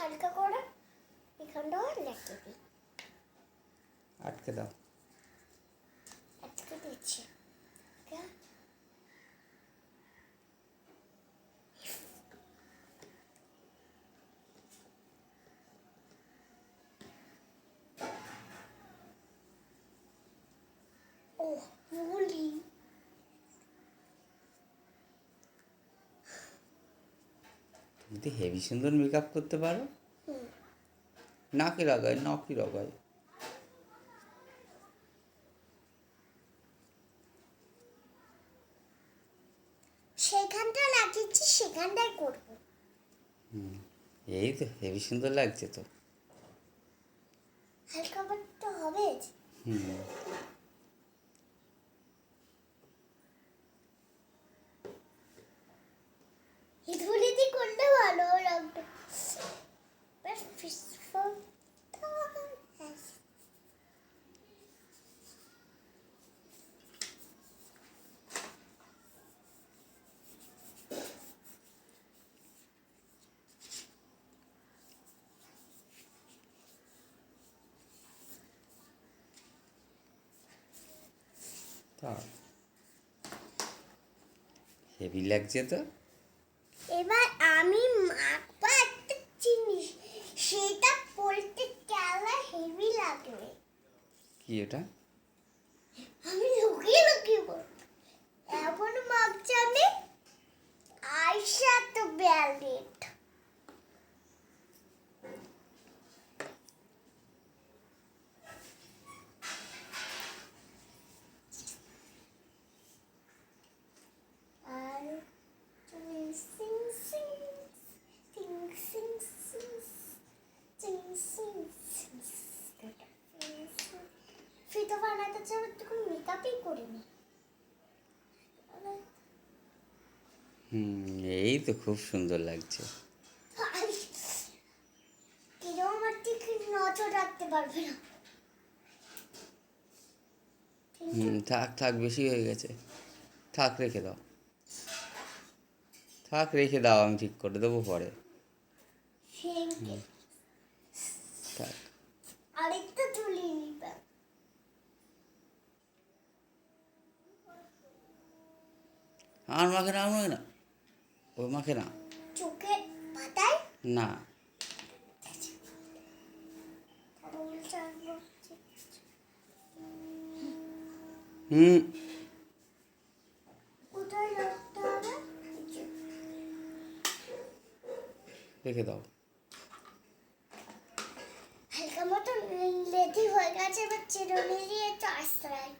হালকা করে এখানটাও লেগে দিই আটকে দাও আজকে দিচ্ছি ওকে? তো হেভি সুন্দর মেকআপ করতে পারো। নাকি লাগায় নাকি লাগায়। সেখানটা লাগিয়েছি সেখানটাই করব। হুম এই তো হেভি সুন্দর লাগছে তো। হালকা তো হবে হুম এই ধুলিতে করলে ভালো লাগবে ব্যাস ফিসফল তা হেভি লাগছে তো? এবার আমি মাখবো একটা জিনিস সেটা পড়তে গেলে হেভি লাগবে। কি এটা? হুম এই তো খুব সুন্দর লাগছে। আমার হুম থাক থাক বেশি হয়ে গেছে। থাক রেখে দাও। থাক রেখে দাও আমি ঠিক করে দেবো পরে। থাক। আরেকটা তুলে নিবে। আর মাখে না আর মাখে না। ও মাখে না। চোখে পাতায়? না। হুম। রেখে দাও। হালকা মতো লেদি হয়ে গেছে এবার চিরুনি দিয়ে একটু আশ্রয়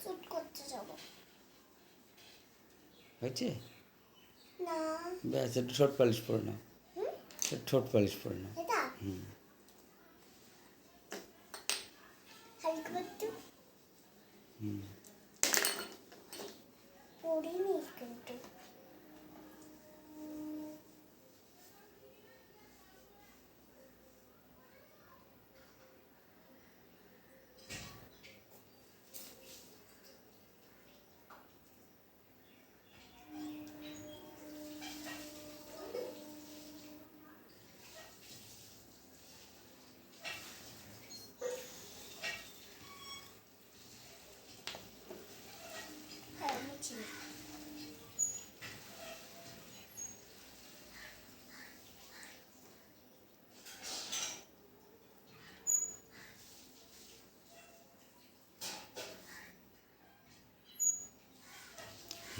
শুট করতে যাব হয়েছে না ব্যাস একটু ঠোঁট পালিশ করে নাও ঠোঁট পালিশ করে নাও হুম হুম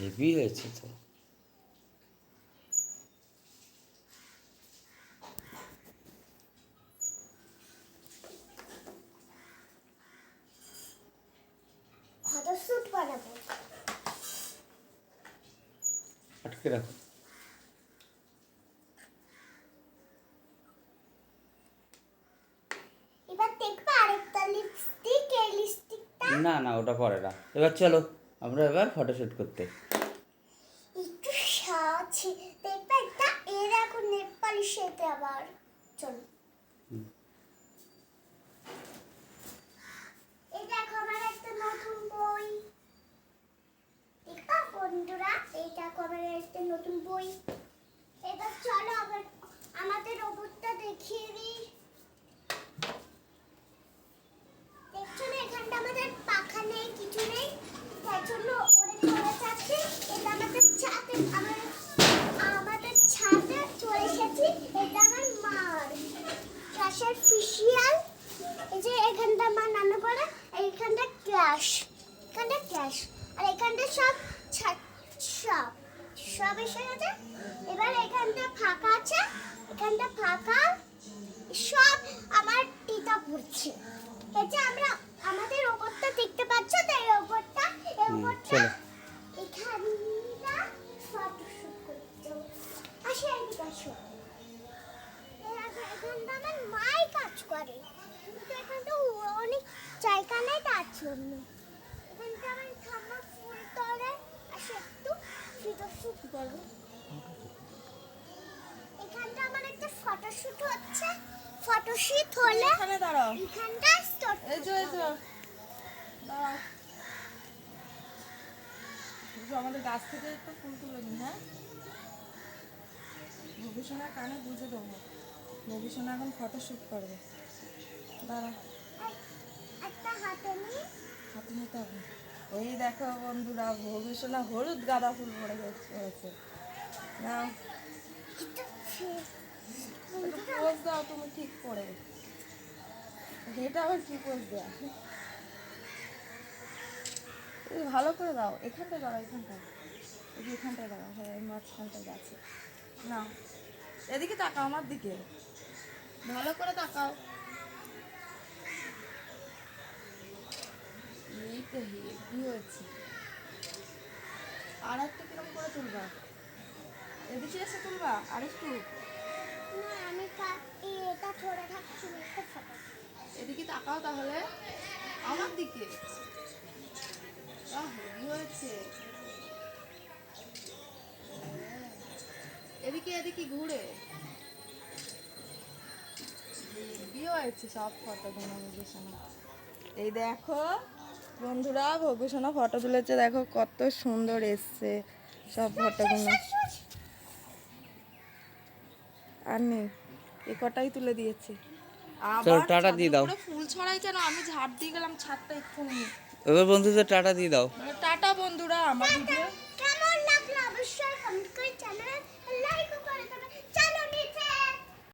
হেভি হয়েছে তো। আটকে রাখো। না না ওটা পরে না। এবার চলো আমরা এবার ফটোশ্যুট করতে একটু সাথে দেখবে একটা এরকম নেপালি শেপে আবার চলো এই দেখো আমার একটা নতুন বই দেখবা বন্ধুরা এইটা কবে একটা নতুন বই এবার চলো আবার আমাদের রোবটটা দেখিয়ে দিই দেখছ না এখানটা আমাদের পাখা নেই কিছু নেই তার জন্য ওরে চলে যাচ্ছে এটা আমাদের ছাদে আমার আমাদের ছাদে চলে এসেছি এটা আমার মার ক্যাশের ফিশিয়াল এই যে এখানটা মা নামে পড়ে ক্যাশ এখানটা ক্যাশ। আর এখানটা সব সব সব এসে গেছে। এবার এখানটা ফাঁকা আছে এখানটা ফাঁকা। সব আমার টিতা পড়ছে এই যে আমরা আমাদের ওপরটা দেখতে পাচ্ছ? তো এই ওপরটা এই ওপরটা চলো। এখানটা ফটোশুট করতে আসে এদিকে আসো এর আগে এখানটা আমার মাই কাজ করে কিন্তু এখানটা ও- অনেক জায়গা নেই তার জন্য এখানটা আমার ঠাম্মা ফুল তোলে আসে একটু ফটোশুট করো এখানটা আমার একটা ফটোশুট হচ্ছে ফটোশুট হলে এখানে দাঁড়াও। এখানটা স্টোর এই যে এই যে। দাঁড়াও। আমাদের গাছ থেকে একটু ফুল তুলে নিই হ্যাঁ? ভবিষ্যণার কানে বুঝে দেবো। ভবিষ্যণা এখন ফটো শ্যুট করবে। দাঁড়া হাতে হাতে নিতে হবে। ওই দেখো বন্ধুরা ভবিষ্যণা হলুদ গাঁদা ফুল পড়ে গেছে। না পোজ দাও, তুমি ঠিক করে। এটা আবার কি পোজ দেওয়া এই ভালো করে দাও এখানটা দাঁড়াও যে এখানটায় দাঁড়াও হ্যাঁ এই মাঝখানটায় গাছে না এদিকে তাকাও, আমার দিকে। ভালো করে তাকাও। আর একটা কীরকম করে তুলবা? এদিকে এসে তুলবা আর একটু এদিকে তাকাও তাহলে। আমার দিকে। হয়েছে। হ্যাঁ। এদিকে এদিকে ঘুরে। হেভি হয়েছে সব ফটো এই দেখো, বন্ধুরা ভবিষ্যণা ফটো তুলেছে। দেখো কত সুন্দর এসছে সব ফটোগুলো আর নেই। এ কটাই তুলে দিয়েছে। চলো টাটা দিয়ে দাও। ফুল ছড়াই যেন আমি ঝাড় দিয়ে গেলাম ছাদটা একটু এবার বন্ধুদের টাটা দিয়ে দাও। মানে টাটা বন্ধুরা আমার ভিডিও। কেমন লাগল? অবশ্যই কমেন্ট